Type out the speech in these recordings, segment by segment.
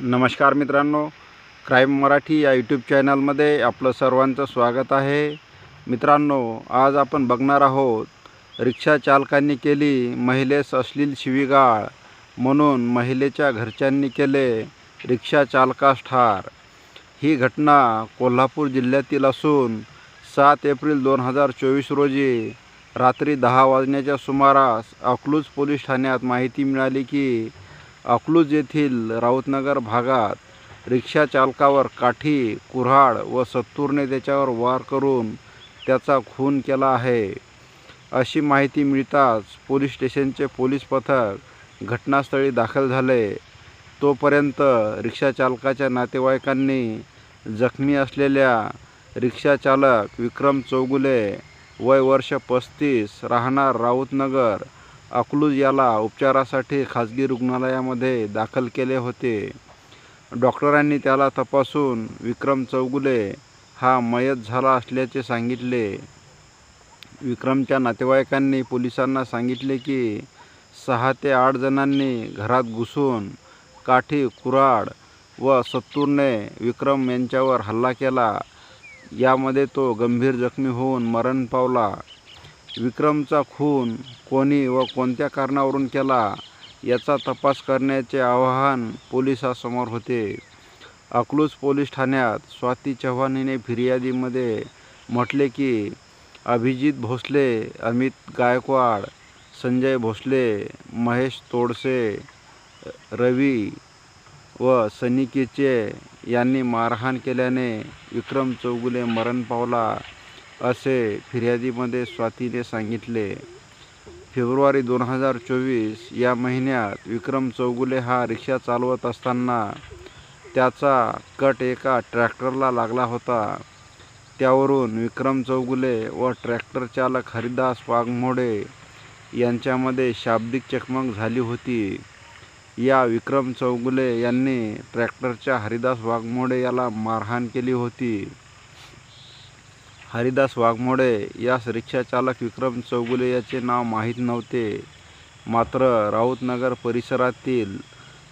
नमस्कार मित्रांनो क्राईम मराठी या यूट्यूब चॅनलमध्ये आपलं सर्वांचं स्वागत आहे. मित्रांनो आज आपण बघणार आहोत रिक्षा चालकांनी केली महिलेस अश्लील शिवीगाळ म्हणून महिलेच्या घरच्यांनी केले रिक्षा चालकास ठार. ही घटना कोल्हापूर जिल्ह्यातील असून सात एप्रिल दोन हजार चोवीस रोजी रात्री दहा वाजण्याच्या सुमारास अकलूज पोलीस ठाण्यात माहिती मिळाली की अकलूज येथील राऊतनगर भागात रिक्षा चालकावर काठी कुऱ्हाड व सत्तूरने त्याच्यावर वार करून त्याचा खून केला आहे. अशी माहिती मिळताच पोलीस स्टेशनचे पोलीस पथक घटनास्थळी दाखल झाले. तोपर्यंत रिक्षाचालकाच्या नातेवाईकांनी जखमी असलेल्या रिक्षाचालक विक्रम चौगुले वय वर्ष पस्तीस राहणार राऊतनगर अकलूज याला उपचारासाठी खाजगी रुग्णालयामध्ये दाखल केले होते. डॉक्टरांनी त्याला तपासून विक्रम चौगुले हा मयत झाला असल्याचे सांगितले. विक्रमच्या नातेवाईकांनी पोलिसांना सांगितले की सहा ते आठ जणांनी घरात घुसून काठी कुऱ्हाड व सत्तूरने विक्रम यांच्यावर हल्ला केला. यामध्ये तो गंभीर जखमी होऊन मरण पावला. विक्रमचा खून कोणी व कोणत्या कारणावरून केला याचा तपास करण्याचे आवाहन पोलिसासमोर होते. अकलूज पोलीस ठाण्यात स्वाती चव्हाण हिने फिर्यादीमध्ये म्हटले की अभिजित भोसले अमित गायकवाड संजय भोसले महेश तोडसे रवी व सनी किचे यांनी मारहाण केल्याने विक्रम चौगुले मरण पावला. असे फिर्यादीमध्ये स्वातीने सांगितले फेब्रुवारी दोन हजार चोवीस या महिन्यात विक्रम चौगुले हा रिक्षा चालवत असताना त्याचा कट एका ट्रॅक्टरला लागला होता. त्यावरून विक्रम चौगुले व ट्रॅक्टर चालक हरिदास वाघमोडे यांच्यामध्ये शाब्दिक चकमक झाली होती. या विक्रम चौगुले यांनी ट्रॅक्टरच्या हरिदास वाघमोडे याला मारहाण केली होती. हरिदास वाघमोडे यास रिक्षाचालक विक्रम चौगुले याचे नाव माहीत नव्हते. मात्र राऊतनगर परिसरातील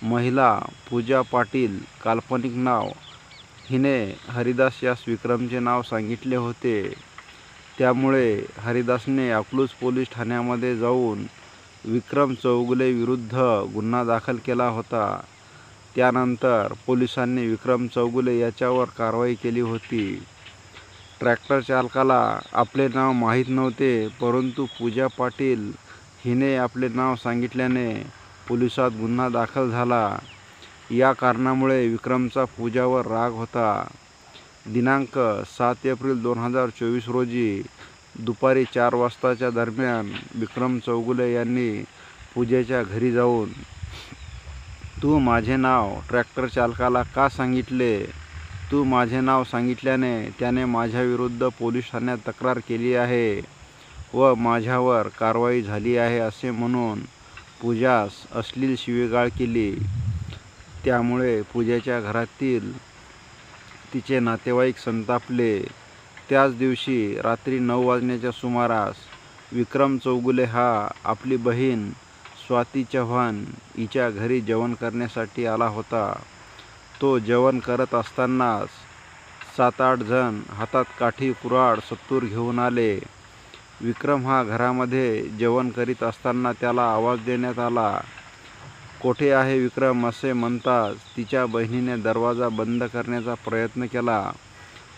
महिला पूजा पाटील काल्पनिक नाव हिने हरिदास यास विक्रमचे नाव सांगितले होते. त्यामुळे हरिदासने अकलूज पोलीस ठाण्यामध्ये जाऊन विक्रम चौगुले विरुद्ध गुन्हा दाखल केला होता. त्यानंतर पोलिसांनी विक्रम चौगुले याच्यावर कारवाई केली होती. ट्रॅक्टर चालकाला आपले नाव माहीत नव्हते परंतु पूजा पाटील हिने आपले नाव सांगितल्याने पोलिसात गुन्हा दाखल झाला. या कारणामुळे विक्रमचा पूजावर राग होता. दिनांक सात एप्रिल दोन हजार चोवीस रोजी दुपारी चार वाजताच्या दरम्यान विक्रम चौगुले यांनी पूजेच्या घरी जाऊन तू माझे नाव ट्रॅक्टर चालकाला का सांगितले? तू माझे नाव सांगितल्याने त्याने माझ्याविरुद्ध पोलीस ठाण्यात तक्रार केली आहे व माझ्यावर कारवाई झाली आहे असे म्हणून पूजास अश्लील शिवीगाळ केली. त्यामुळे पूजेच्या घरातील तिचे नातेवाईक संतापले. त्याच दिवशी रात्री नऊ वाजण्याच्या सुमारास विक्रम चौगुले हा आपली बहीण स्वाती चव्हाण हिच्या घरी जेवण करण्यासाठी आला होता. तो जेवण करत असतानाच सात आठ जण हातात काठी कुऱ्हाड सत्तूर घेऊन आले. विक्रम हा घरामध्ये जेवण करीत असताना त्याला आवाज देण्यात आला. कोठे आहे विक्रम? असे म्हणताच तिच्या बहिणीने दरवाजा बंद करण्याचा प्रयत्न केला.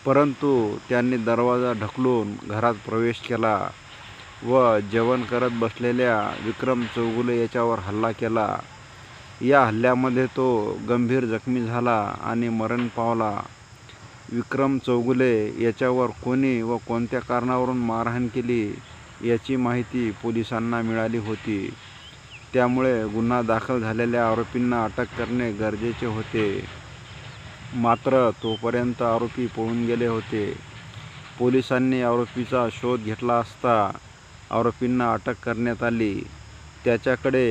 परंतु त्यांनी दरवाजा ढकलून घरात प्रवेश केला व जेवण करत बसलेल्या विक्रम चौगुले याच्यावर हल्ला केला. या हल्ल्यामध्ये तो गंभीर जखमी झाला आणि मरण पावला. विक्रम चौगुले याच्यावर कोणी व कोणत्या कारणावरून मारहाण केली याची माहिती पोलिसांना मिळाली होती. त्यामुळे गुन्हा दाखल झालेल्या आरोपींना अटक करणे गरजेचे होते. मात्र तोपर्यंत आरोपी पळून गेले होते. पोलिसांनी आरोपीचा शोध घेतला असता आरोपींना अटक करण्यात आली. त्याच्याकडे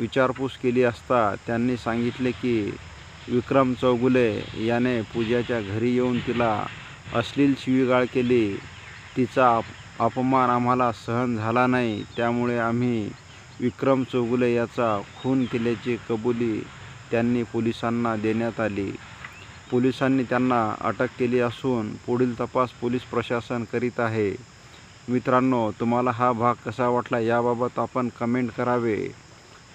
विचारपूस केली असता त्यांनी सांगितले की विक्रम चौगुले याने पूजाच्या घरी येऊन तिला अश्लील शिवीगाळ केली. तिचा अपमान आम्हाला सहन झाला नाही. त्यामुळे आम्ही विक्रम चौगुले याचा खून केल्याची कबुली त्यांनी पोलिसांना देण्यात आली. पोलिसांनी त्यांना अटक केली असून पुढील तपास पोलीस प्रशासन करीत आहे. मित्रांनो तुम्हाला हा भाग कसा वाटला याबाबत आपण कमेंट करावे.